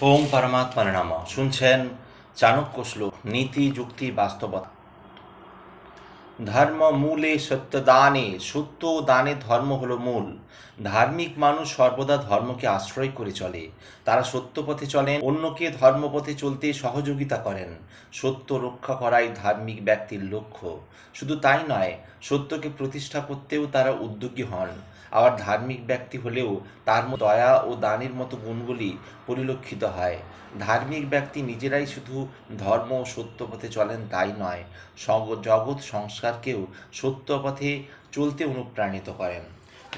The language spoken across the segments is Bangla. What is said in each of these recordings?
ওম পরমাত্মার নাম। শুনছেন চাণক্য শ্লোক নীতি, যুক্তি, বাস্তবতা। ধর্ম মূলে সত্য দানে সত্য দানে ধর্ম হলো মূল। ধার্মিক মানুষ সর্বদা ধর্মকে আশ্রয় করে চলে। তারা সত্য পথে চলেন, অন্যকে ধর্মপথে চলতে সহযোগিতা করেন। সত্য রক্ষা করাই ধার্মিক ব্যক্তির লক্ষ্য। শুধু তাই নয়, সত্যকে প্রতিষ্ঠা করতেও তারা উদ্যোগী হন। আবার ধার্মিক ব্যক্তি হলেও তার দয়া ও দানের মতো গুণগুলি পরিলক্ষিত হয়। ধার্মিক ব্যক্তি নিজেরাই শুধু ধর্ম ও সত্য পথে চলেন তাই নয় জগৎ সংস্কারকেও সত্য পথে চলতে অনুপ্রাণিত করেন।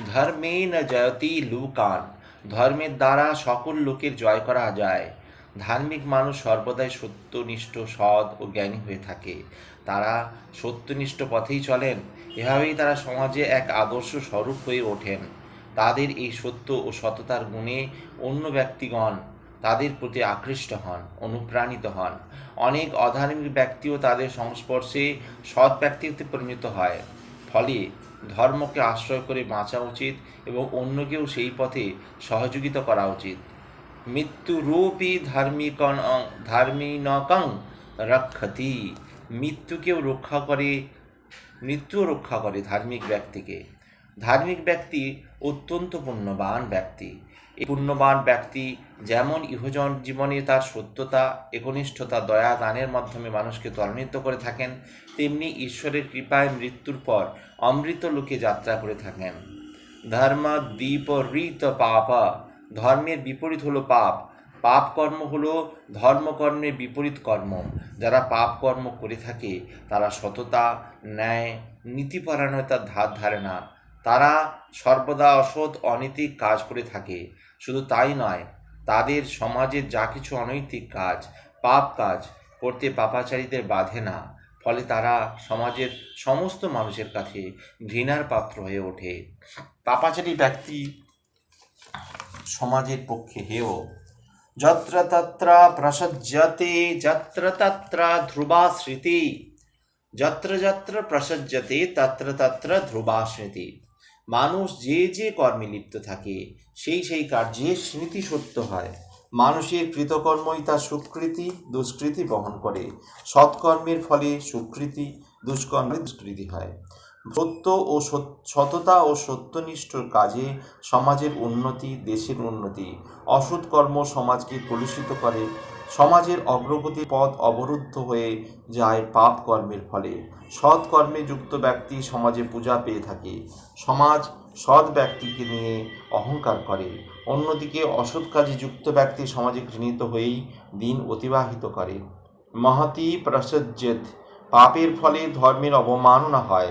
ধর্মে ন জয়তি লুকান, ধর্মের দ্বারা সকল লোকের জয় করা যায়। ধার্মিক মানুষ সর্বদাই সত্যনিষ্ঠ, সৎ ও জ্ঞানী হয়ে থাকে। তারা সত্যনিষ্ঠ পথেই চলেন এভাবেই তারা সমাজে এক আদর্শ স্বরূপ হয়ে ওঠেন। তাদের এই সত্য ও সততার গুণে অন্য ব্যক্তিগণ তাদের প্রতি আকৃষ্ট হন, অনুপ্রাণিত হন। অনেক অধার্মিক ব্যক্তিও তাদের সংস্পর্শে সৎ ব্যক্তিতে পরিণত হয়। ফলে ধর্মকে আশ্রয় করে বাঁচা উচিত এবং অন্যকেও সেই পথে সহযোগিতা করা উচিত। মৃত্যুরূপী ধার্মিকন ধার্মিনকং রক্ষতি। মৃত্যুকেও রক্ষা করে মৃত্যুও রক্ষা করে ধার্মিক ব্যক্তিকে। ধার্মিক ব্যক্তি অত্যন্ত পুণ্যবান ব্যক্তি। এই পুণ্যবান ব্যক্তি যেমন ইহজন জীবনে তার সত্যতা, একনিষ্ঠতা, দয়া, দানের মাধ্যমে মানুষকে ত্বরান্বিত করে থাকেন, তেমনি ঈশ্বরের কৃপায় মৃত্যুর পর অমৃত লোকে যাত্রা করে থাকেন। ধর্ম দ্বীপরীত পাপা, ধর্মের বিপরীত হলো পাপ পাপ কর্ম হলো ধর্মকর্মের বিপরীত কর্ম। যারা পাপ কর্ম করে থাকে, তারা সততা, ন্যায় নীতিপরায়ণতার ধার ধারে না। তারা সর্বদা অসৎ, অনৈতিক কাজ করে থাকে। শুধু তাই নয়, তাদের সমাজের যা কিছু অনৈতিক কাজ, পাপ কাজ করতে পাপাচারীদের বাধে না। ফলে তারা সমাজের সমস্ত মানুষের কাছে ঘৃণার পাত্র হয়ে ওঠে। পাপাচারী ব্যক্তি সমাজের পক্ষে হেয়। যত্র তত্র প্রসজ্জতে যত্র তত্র ধ্রুবা স্মৃতি যত্র যত্র প্রসজ্জতে তত্র তত্র ধ্রুবা স্মৃতি মানুষ যে যে কর্মে লিপ্ত থাকে, সেই সেই কার্যে স্মৃতি সত্য হয়। মানুষের কৃতকর্মই তার সুকৃতি, দুষ্কৃতি বহন করে। সৎকর্মের ফলে সুকৃতি দুষ্কর্মের দুষ্কৃতি হয়। সত্য ও সত- সততা ও সত্যনিষ্ঠর কাজে সমাজের উন্নতি, দেশের উন্নতি। অসৎ কর্ম সমাজকে কলুষিত করে। সমাজের অগ্রগতি পথ অবরুদ্ধ হয়ে যায় পাপ কর্মের ফলে। সৎ কর্মে যুক্ত ব্যক্তি সমাজে পূজা পেয়ে থাকে। সমাজ সৎ ব্যক্তিকে নিয়ে অহংকার করে। অন্যদিকে অসৎ কাজে যুক্ত ব্যক্তি সমাজে ঘৃণিত হয়েই দিন অতিবাহিত করে। মহতি প্রসজ্জেত। পাপের ফলে ধর্মের অবমাননা হয়।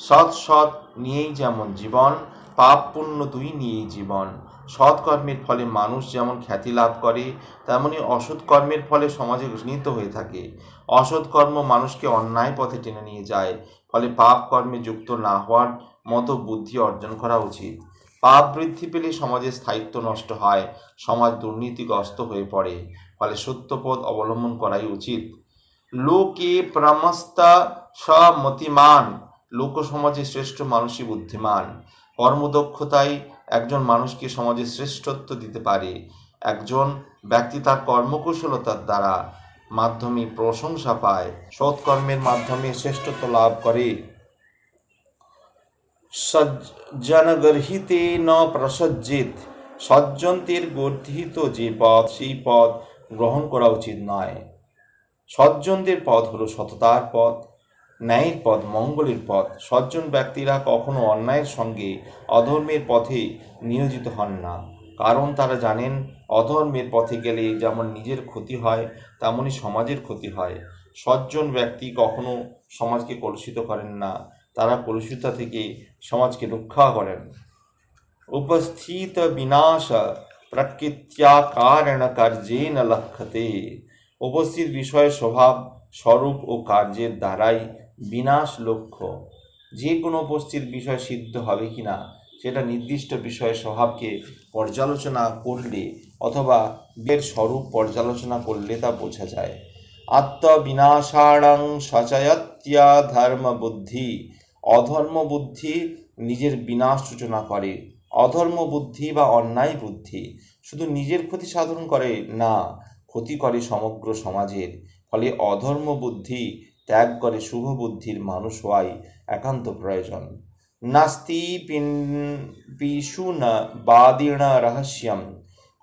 সৎ সৎ নিয়েই যেমন জীবন, পাপ পুণ্য দুই নিয়েই জীবন। সৎ কর্মের ফলে মানুষ যেমন খ্যাতি লাভ করে, তেমনি অসৎ কর্মের ফলে সমাজে ঘৃণিত হয়ে থাকে। অসৎ কর্ম মানুষকে অন্যায় পথে টেনে নিয়ে যায়, ফলে পাপ কর্মে যুক্ত না হওয়ার মতো বুদ্ধি অর্জন করা উচিত। পাপ বৃদ্ধি পেলে সমাজের স্থায়িত্ব নষ্ট হয়, সমাজ দুর্নীতিগ্রস্ত হয়ে পড়ে, ফলে সত্যপথ অবলম্বন করাই উচিত। লোকে প্রমস্তা সমতিমান লোক সমাজে শ্রেষ্ঠ মানুষই বুদ্ধিমান। কর্মদক্ষতাই একজন মানুষকে সমাজে শ্রেষ্ঠত্ব দিতে পারে। একজন ব্যক্তি তার কর্মকুশলতার দ্বারা মাধ্যমে প্রশংসা পায়, সৎকর্মের মাধ্যমে শ্রেষ্ঠত্ব লাভ করে। সজ্জনগর্হিতে ন প্রসজ্জিত সজ্জনদের গর্হিত যে পথ সেই পথ গ্রহণ করা উচিত নয়। সজ্জনদের পথ হলো সততার পথ ন্যায়ের পথ মঙ্গলের পথ। সজ্জন ব্যক্তিরা কখনো অন্যায়ের সঙ্গে অধর্মের পথে নিয়োজিত হন না। কারণ তারা জানেন, অধর্মের পথে গেলে যেমন নিজের ক্ষতি হয় তেমনই সমাজের ক্ষতি হয়। সজ্জন ব্যক্তি কখনো সমাজকে কলুষিত করেন না। তারা কলুষিতা থেকে সমাজকে রক্ষা করেন। উপস্থিত বিনাশ প্রকৃত্য়া কারণ কার্যেন লক্ষ্যতে। উপস্থিত বিষয় স্বভাব স্বরূপ ও কার্যের দ্বারাই বিনাশ লক্ষ্য। যে কোনো উপস্থিত বিষয় সিদ্ধ হবে কি না, সেটা নির্দিষ্ট বিষয় স্বভাবকে পর্যালোচনা করলে অথবা এর স্বরূপ পর্যালোচনা করলে তা বোঝা যায়। আত্মবিনাশাড়ং সচয়ত্যা ধর্ম বুদ্ধি অধর্ম বুদ্ধি নিজের বিনাশ সূচনা করে। অধর্ম বুদ্ধি বা অন্যায় বুদ্ধি শুধু নিজের ক্ষতি সাধন করে না, ক্ষতি করে সমগ্র সমাজের। ফলে অধর্ম বুদ্ধি ত্যাগ করে শুভ বুদ্ধির মানুষ হওয়াই একান্ত প্রয়োজন। নাস্তি পিন পিসু না বাদীর্ণা রহস্যম।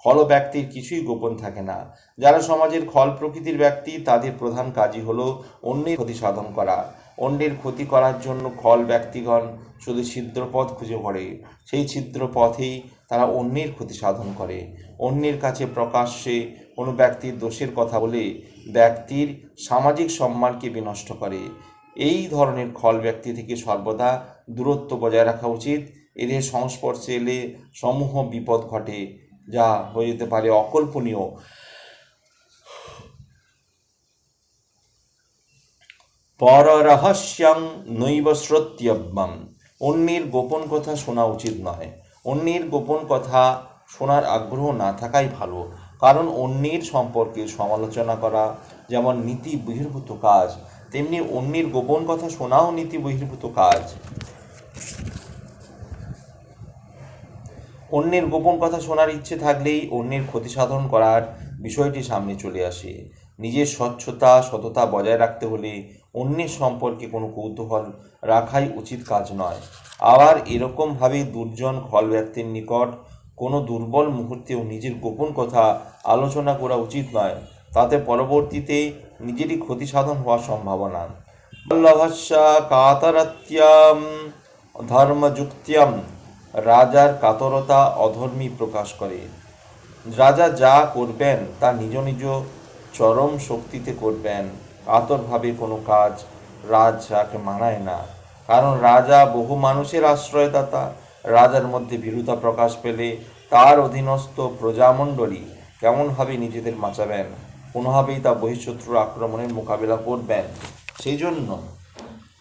খল ব্যক্তির কিছুই গোপন থাকে না। যারা সমাজের খল প্রকৃতির ব্যক্তি, তাদের প্রধান কাজই হলো অন্যের ক্ষতি সাধন করা। অন্যের ক্ষতি করার জন্য খল ব্যক্তিগণ শুধু ছিদ্রপথ খুঁজে পড়ে। সেই ছিদ্র পথেই তারা অন্যের ক্ষতি সাধন করে। অন্যের কাছে প্রকাশ্যে কোনো ব্যক্তির দোষের কথা বলে ব্যক্তির সামাজিক সম্মানকে বিনষ্ট করে। এই ধরনের খল ব্যক্তি থেকে সর্বদা দূরত্ব বজায় রাখা উচিত। এদের সংস্পর্শে এলে সমূহ বিপদ ঘটে, যা হয়ে যেতে পারে অকল্পনীয়। পররহস্যং নৈব শ্রোত্যব্যম অন্যের গোপন কথা শোনা উচিত নয়। অন্যের গোপন কথা শোনার আগ্রহ না থাকাই ভালো। কারণ অন্যের সম্পর্কে সমালোচনা করা, যেমন নীতি বহির্ভূত কাজ, তেমনি অন্যের গোপন কথা শোনাও নীতি বহির্ভূত কাজ। অন্যের গোপন কথা শোনার ইচ্ছে থাকলেই অন্যের ক্ষতি সাধন করার বিষয়টি সামনে চলে আসে। নিজের স্বচ্ছতা, সততা বজায় রাখতে হলে অন্যের সম্পর্কে কোনো কৌতূহল রাখাই উচিত কাজ নয়। আবার এরকমভাবে দুর্জন খল ব্যক্তির নিকট কোনো দুর্বল মুহূর্তেও নিজের গোপন কথা আলোচনা করা উচিত নয়। তাতে পরবর্তীতে নিজেরই ক্ষতি সাধন হওয়ার সম্ভাবনা। বল্লভস্যা কাতরাত্যাম ধর্মযুক্তিয়াম রাজার কাতরতা অধর্মী প্রকাশ করে। রাজা যা করবেন, তা নিজ নিজ চরম শক্তিতে করবেন। কাতরভাবে কোনো কাজ রাজাকে মানায় না। কারণ রাজা বহু মানুষের আশ্রয়দাতা। রাজার মধ্যে ভীরুতা প্রকাশ পেলে তার অধীনস্থ প্রজামণ্ডলী কেমনভাবে নিজেদের বাঁচাবেন? কোনোভাবেই তা বহিঃশত্রুর আক্রমণের মোকাবিলা করবেন। সেই জন্য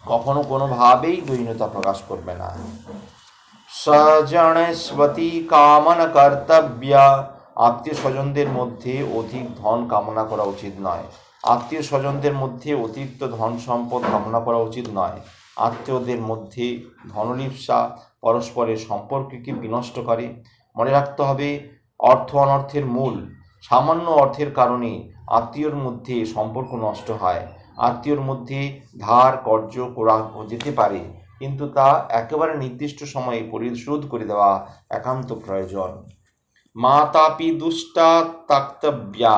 কখনো কোনোভাবেই দৈন্যতা প্রকাশ করবে না। সজনস্বতী কামন কর্তব্যা। আত্মীয় স্বজনদের মধ্যে অধিক ধন কামনা করা উচিত নয়। আত্মীয় স্বজনদের মধ্যে অতিরিক্ত ধন সম্পদ কামনা করা উচিত নয়। আত্মীয়দের মধ্যে ধনলিপ্সা পরস্পরের সম্পর্ককে বিনষ্ট করে। মনে রাখতে হবে, অর্থ অনর্থের মূল। সামান্য অর্থের কারণে আত্মীয়র মধ্যে সম্পর্ক নষ্ট হয়। আত্মীয়র মধ্যে ধার কর্য করা যেতে পারে, কিন্তু তা একেবারে নির্দিষ্ট সময়ে পরিশোধ করে দেওয়া একান্ত প্রয়োজন। মাতাপি দুষ্টা তাক্তব্যা।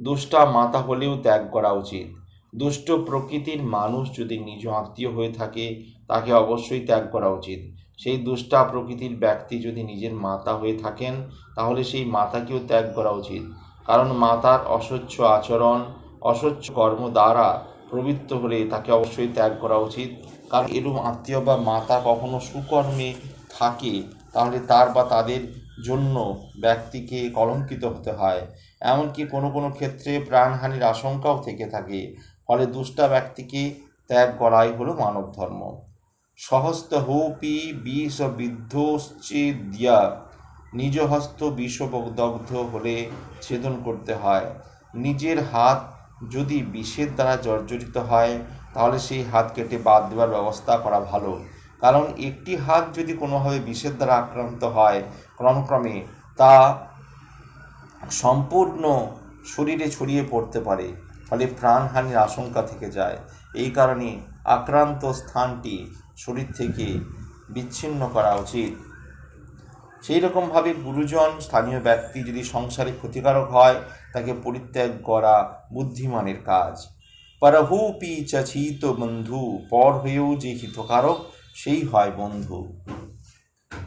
দুষ্টা মাতা হলেও ত্যাগ করা উচিত। দুষ্ট প্রকৃতির মানুষ যদি নিজ আত্মীয় হয়ে থাকে, তাকে অবশ্যই ত্যাগ করা উচিত। সেই দুষ্টা প্রকৃতির ব্যক্তি যদি নিজের মাতা হয়ে থাকেন, তাহলে সেই মাতাকেও ত্যাগ করা উচিত। কারণ মাতার অস্বচ্ছ আচরণ অস্বচ্ছ কর্ম দ্বারা প্রবৃত্ত হলে তাকে অবশ্যই ত্যাগ করা উচিত। কারণ এরূপ আত্মীয় বা মাতা কখনো সুকর্মে থাকে, তাহলে তার বা তাদের জন্য ব্যক্তিকে কলঙ্কিত হতে হয়। এমনকি কোনো কোনো ক্ষেত্রে প্রাণহানির আশঙ্কাও থেকে থাকে। ফলে দুষ্টা ব্যক্তিকে ত্যাগ করাই হলো মানব ধর্ম সহস্ত হৌপি বিষ বিধ্বশ্চেদ্যা নিজ হস্ত বিষদগ্ধ হলে ছেদন করতে হয়। নিজের হাত যদি বিষের দ্বারা জর্জরিত হয়, তাহলে সেই হাত কেটে বাদ দেওয়ার ব্যবস্থা করা ভালো। কারণ একটি হাত যদি কোনোভাবে বিষের দ্বারা আক্রান্ত হয় ক্রমক্রমে, তা সম্পূর্ণ শরীরে ছড়িয়ে পড়তে পারে, ফলে প্রাণহানির আশঙ্কা থেকে যায়। এই কারণে আক্রান্ত স্থানটি শরীর থেকে বিচ্ছিন্ন করা উচিত। সেই রকমভাবে গুরুজন, স্থানীয় ব্যক্তি যদি সংসারে ক্ষতিকারক হয়, তাকে পরিত্যাগ করা বুদ্ধিমানের কাজ। পরহূপি চিত বন্ধু, পর হয়েও যে হিতকারক, সেই হয় বন্ধু।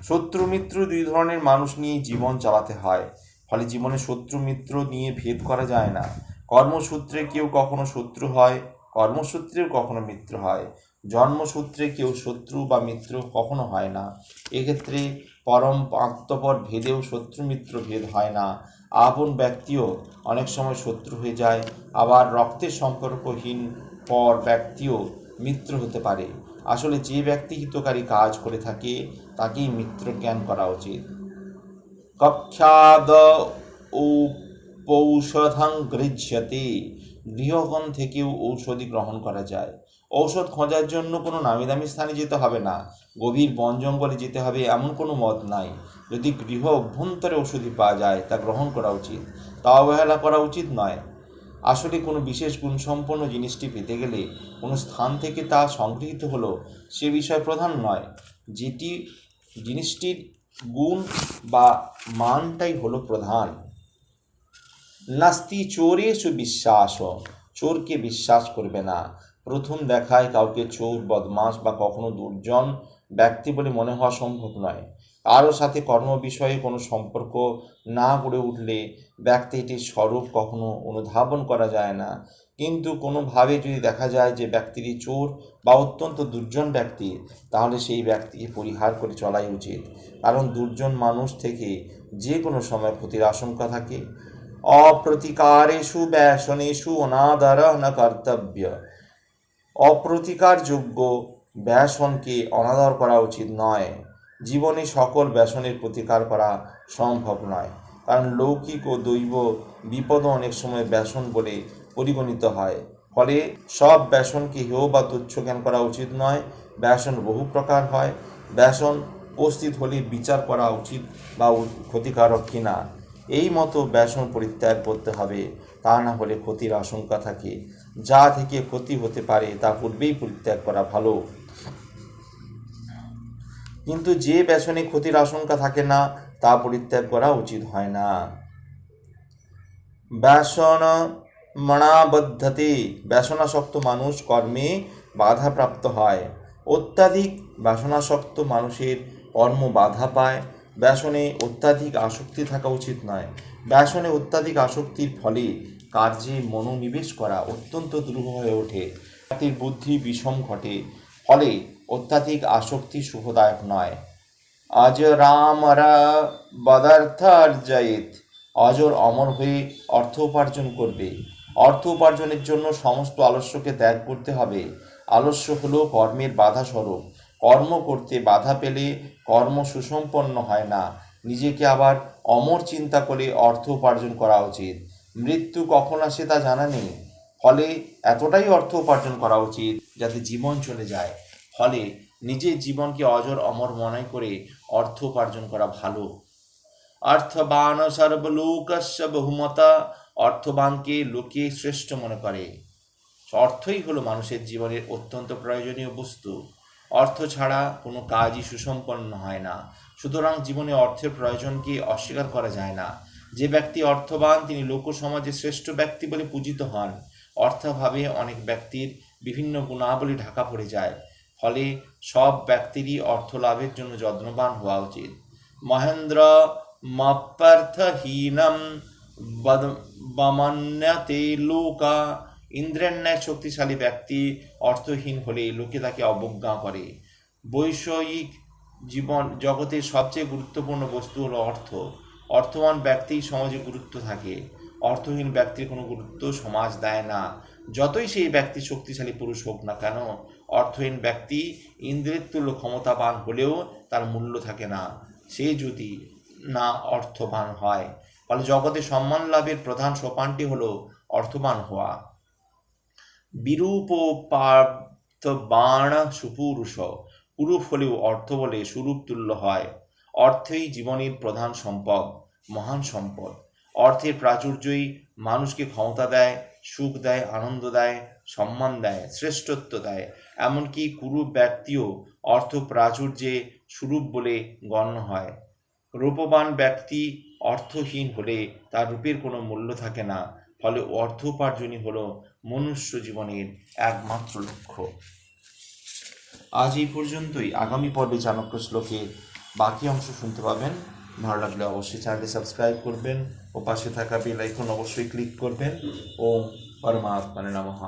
শত্রু মিত্র দুই ধরনের মানুষ নিয়ে জীবন চালাতে হয়, ফলে জীবনে শত্রু মিত্র নিয়ে ভেদ করা যায় না। কর্মসূত্রে কেউ কখনো শত্রু হয়, কর্মসূত্রেও কখনো মিত্র হয়। জন্মসূত্রে কেউ শত্রু বা মিত্র কখনো হয় না। এক্ষেত্রে পরম আত্মপর ভেদেও শত্রু মিত্র ভেদ হয় না। আপন ব্যক্তিও অনেক সময় শত্রু হয়ে যায়। আবার রক্তের সম্পর্কহীন পর ব্যক্তিও মিত্র হতে পারে। আসলে যে ব্যক্তি হিতকারী কাজ করে থাকে, তাকেই মিত্র জ্ঞান করা উচিত। কক্ষাদ ঔষধং গৃহ্যতে গৃহগণ থেকেও ঔষধি গ্রহণ করা যায়। ঔষধ খোঁজার জন্য কোনো নামি দামি স্থানে যেতে হবে না। গভীর বন জঙ্গলে যেতে হবে এমন কোনো মত নাই। যদি গৃহ অভ্যন্তরে ওষুধি পাওয়া যায়, তা গ্রহণ করা উচিত। তা অবহেলা করা উচিত নয়। আসলে কোনো বিশেষ গুণসম্পন্ন জিনিসটি পেতে গেলে কোনো স্থান থেকে তা সংগৃহীত হলো, সে বিষয় প্রধান নয়। যেটি জিনিসটির গুণ বা মানটাই হলো প্রধান। নাস্তি চোরেষু বিশ্বাস, চোরকে বিশ্বাস করবে না। প্রথম দেখায় কাউকে চোর বদমাস বা কখনো দুর্জন ব্যক্তি বলে মনে হওয়া সম্ভব নয়। কারও সাথে কর্ম বিষয়ে কোনো সম্পর্ক না গড়ে উঠলে ব্যক্তিটির স্বরূপ কখনো অনুধাবন করা যায় না। কিন্তু কোনোভাবে যদি দেখা যায় যে ব্যক্তিটি চোর বা অত্যন্ত দুর্জন ব্যক্তি, তাহলে সেই ব্যক্তিকে পরিহার করে চলাই উচিত। কারণ দুর্জন মানুষ থেকে যে কোনো সময় ক্ষতির আশঙ্কা থাকে। অপ্রতিকারেষু ব্যসনেষু অনাদর না কর্তব্য। অপ্রতিকারযোগ্য ব্যসনকে অনাদর করা উচিত নয়। জীবনে সকল ব্যসনের প্রতিকার করা সম্ভব নয়। কারণ লৌকিক ও দৈব বিপদ অনেক সময় ব্যসন বলে পরিগণিত হয়। ফলে সব ব্যসনকে হেয় বা তুচ্ছ জ্ঞান করা উচিত নয়। ব্যসন বহু প্রকার হয়। ব্যসন উপস্থিত হলে বিচার করা উচিত বা ক্ষতিকারক কিনা? এই মতো ব্যসন পরিত্যাগ করতে হবে। তা না হলে ক্ষতির আশঙ্কা থাকে। যা থেকে ক্ষতি হতে পারে তা পূর্বেই পরিত্যাগ করা ভালো। কিন্তু যে ব্যসনে ক্ষতির আশঙ্কা থাকে না, তা পরিত্যাগ করা উচিত হয় না। ব্যসন মনাবদ্ধতে ব্যসনাসক্ত মানুষ কর্মে বাধাপ্রাপ্ত হয়। অত্যাধিক ব্যসনাসক্ত মানুষের কর্ম বাধা পায়। ব্যাসনে অত্যাধিক আসক্তি থাকা উচিত নয়। ব্যাসনে অত্যাধিক আসক্তির ফলে কার্যে মনোনিবেশ করা অত্যন্ত দুর্বহ হয়ে ওঠে। ব্যক্তির বুদ্ধি বিষম ঘটে, ফলে অত্যাধিক আসক্তি শুভদায়ক নয়। আজ রাম অজরামরা বদার্থার্জয়েত অজর অমর হয়ে অর্থ উপার্জন করবে। অর্থ উপার্জনের জন্য সমস্ত আলস্যকে ত্যাগ করতে হবে। আলস্য হলো কর্মের বাধা স্বরূপ কর্ম করতে বাধা পেলে কর্ম সুসম্পন্ন হয় না। নিজেকে আবার অমর চিন্তা করে অর্থ উপার্জন করা উচিত। মৃত্যু কখন আসে তা জানা নেই। ফলে এতটাই অর্থ উপার্জন করা উচিত যাতে জীবন চলে যায়। ফলে নিজের জীবনকে অজর অমর মনে করে অর্থ উপার্জন করা ভালো। অর্থবান সর্বলোকস্য বহুমতা, অর্থবানকে লোকে শ্রেষ্ঠ মনে করে। অর্থই হলো মানুষের জীবনের অত্যন্ত প্রয়োজনীয় বস্তু। অর্থ ছাড়া কোনো কাজই সুসম্পন্ন হয় না। সুতরাং জীবনে অর্থের প্রয়োজনকে অস্বীকার করা যায় না। যে ব্যক্তি অর্থবান, তিনি লোক সমাজে শ্রেষ্ঠ ব্যক্তি বলে পূজিত হন। অর্থাভাবে অনেক ব্যক্তির বিভিন্ন গুণাবলী ঢাকা পড়ে যায়। ফলে সব ব্যক্তিরই অর্থ লাভের জন্য যত্নবান হওয়া উচিত। মহেন্দ্র মপার্থহীনম বামান্যাতে লোকা। ইন্দ্রের ন্যায় শক্তিশালী ব্যক্তি অর্থহীন হলে লোকে তাকে অবজ্ঞা করে। বৈষয়িক জীবন জগতের সবচেয়ে গুরুত্বপূর্ণ বস্তু হলো অর্থ। অর্থবান ব্যক্তিই সমাজে গুরুত্ব থাকে। অর্থহীন ব্যক্তির কোনো গুরুত্ব সমাজ দেয় না। যতই সেই ব্যক্তি শক্তিশালী পুরুষ হোক না কেন, অর্থহীন ব্যক্তি ইন্দ্রের তুল্য ক্ষমতাবান হলেও তার মূল্য থাকে না। সে যদি না অর্থবান হয়, ফলে জগতে সম্মান লাভের প্রধান সোপানটি হল অর্থবান হওয়া। বিরূপ পার্থ বাণ সুপুরুষ পুরুষ হলেও অর্থ বলে সুরূপ তুল্য হয়। অর্থই জীবনের প্রধান সম্পদ, মহান সম্পদ। অর্থের প্রাচুর্যই মানুষকে ক্ষমতা দেয়, সুখ দেয়, আনন্দ দেয়, সম্মান দেয়, শ্রেষ্ঠত্ব দেয়। এমনকি কুরূপ ব্যক্তিও অর্থ প্রাচুর্যে সুরূপ বলে গণ্য হয়। রূপবান ব্যক্তি অর্থহীন হলে তার রূপের কোনো মূল্য থাকে না, ফলে অর্থ উপার্জনই হল মনুষ্য জীবনের একমাত্র লক্ষ্য। আজ এই পর্যন্তই। আগামী পর্বে চাণক্য শ্লোকের বাকি অংশ শুনতে পাবেন। ভালো লাগলে অবশ্যই চ্যানেলটি সাবস্ক্রাইব করবেন ও পাশে থাকা বেল আইকন অবশ্যই ক্লিক করবেন। ও পরমাত্মানে নমঃ।